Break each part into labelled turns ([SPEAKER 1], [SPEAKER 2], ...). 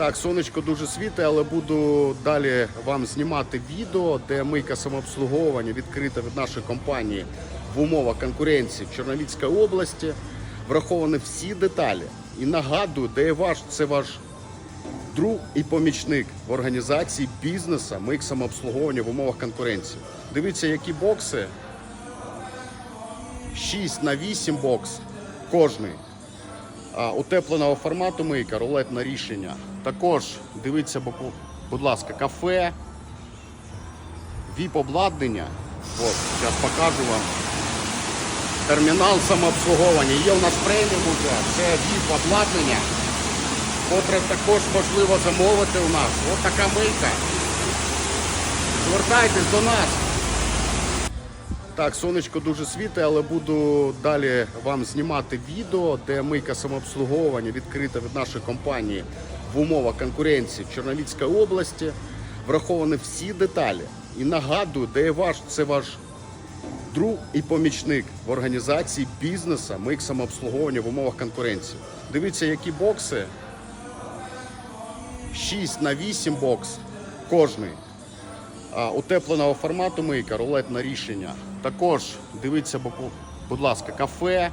[SPEAKER 1] Так, сонечко дуже світе, але буду далі вам знімати відео, де мийка самообслуговування відкрита від нашої компанії в умовах конкуренції в Чорновіцькій області. Враховані всі деталі. І нагадую, де ваш це ваш друг і помічник в організації бізнесу мийк самообслуговування в умовах конкуренції. Дивіться, які бокси. 6 на 8 бокс кожний. Утепленого формату мийка, рулетне рішення. Також дивіться, будь ласка, кафе, віп-обладнання. От, зараз покажу вам. Термінал самообслуговування. Є у нас преміум уже. Це віп-обладнання, котре також можливо замовити у нас. Ось така мийка. Звертайтесь до нас. Так, сонечко дуже світе, але буду далі вам знімати відео, де мийка самообслуговування відкрита від нашої компанії в умовах конкуренції в Чорновіцькій області. Враховані всі деталі. І нагадую, де ваш це ваш друг і помічник в організації бізнесу мийк самообслуговування в умовах конкуренції. Дивіться, які бокси. 6 на 8 бокс кожний. Утепленого формату мийка, рулетне рішення. Також дивіться, будь ласка, кафе,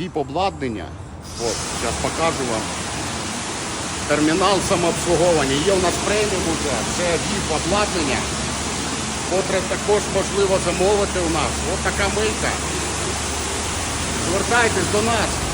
[SPEAKER 1] віп-обладнання. От, зараз покажу вам. Термінал самообслуговування. Є у нас преміум уже. Це віп-обладнання, котре також можливо замовити у нас. Ось така мийка. Звертайтесь до нас.